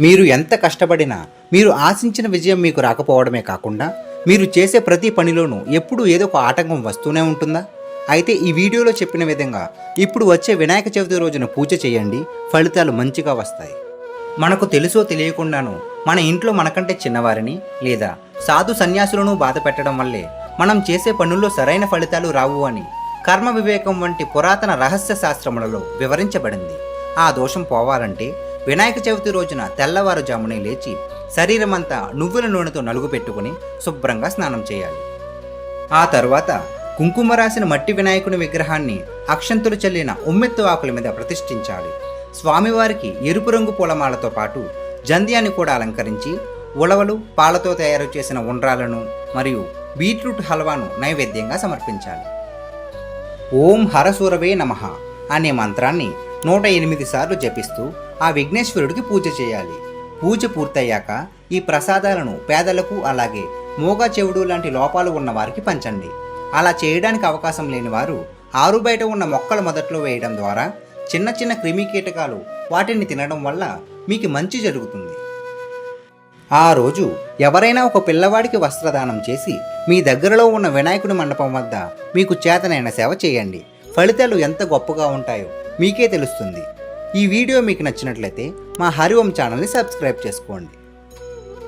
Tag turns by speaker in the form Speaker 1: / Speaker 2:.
Speaker 1: మీరు ఎంత కష్టపడినా మీరు ఆశించిన విజయం మీకు రాకపోవడమే కాకుండా మీరు చేసే ప్రతి పనిలోనూ ఎప్పుడూ ఏదో ఒక ఆటంకం వస్తూనే ఉంటుందా? అయితే ఈ వీడియోలో చెప్పిన విధంగా ఇప్పుడు వచ్చే వినాయక చవితి రోజున పూజ చేయండి ఫలితాలు మంచిగా వస్తాయి. మనకు తెలుసో తెలియకుండాను మన ఇంట్లో మనకంటే చిన్నవారిని లేదా సాధు సన్యాసులను బాధ పెట్టడం వల్లే మనం చేసే పనుల్లో సరైన ఫలితాలు రావు అని కర్మ వివేకం వంటి పురాతన రహస్య శాస్త్రములలో వివరించబడింది. ఆ దోషం పోవాలంటే వినాయక చవితి రోజున తెల్లవారుజామునే లేచి శరీరమంతా నువ్వుల నూనెతో నలుగు పెట్టుకుని శుభ్రంగా స్నానం చేయాలి. ఆ తర్వాత కుంకుమ రాసిన మట్టి వినాయకుని విగ్రహాన్ని అక్షంతులు చల్లిన ఉమ్మెత్తు ఆకుల మీద ప్రతిష్ఠించాలి. స్వామివారికి ఎరుపు రంగు పూలమాలతో పాటు జంధ్యాన్ని కూడా అలంకరించి ఉలవలు పాలతో తయారు చేసిన ఉండ్రాలను మరియు బీట్రూట్ హల్వాను నైవేద్యంగా సమర్పించాలి. ఓం హరసూరవే నమః అనే మంత్రాన్ని నూట ఎనిమిది సార్లు జపిస్తూ ఆ విఘ్నేశ్వరుడికి పూజ చేయాలి. పూజ పూర్తయ్యాక ఈ ప్రసాదాలను పేదలకు అలాగే మూగా చెవుడు లాంటి లోపాలు ఉన్న వారికి పంచండి. అలా చేయడానికి అవకాశం లేని వారు ఆరు బయట ఉన్న మొక్కలు మొదట్లో వేయడం ద్వారా చిన్న చిన్న క్రిమి కీటకాలు వాటిని తినడం వల్ల మీకు మంచి జరుగుతుంది. ఆ రోజు ఎవరైనా ఒక పిల్లవాడికి వస్త్రదానం చేసి మీ దగ్గరలో ఉన్న వినాయకుడి మండపం వద్ద మీకు చేతనైన సేవ చేయండి. ఫలితాలు ఎంత గొప్పగా ఉంటాయో మీకే తెలుస్తుంది. ఈ వీడియో మీకు నచ్చినట్లయితే మా హరివం ఛానల్ని సబ్స్క్రైబ్ చేసుకోండి.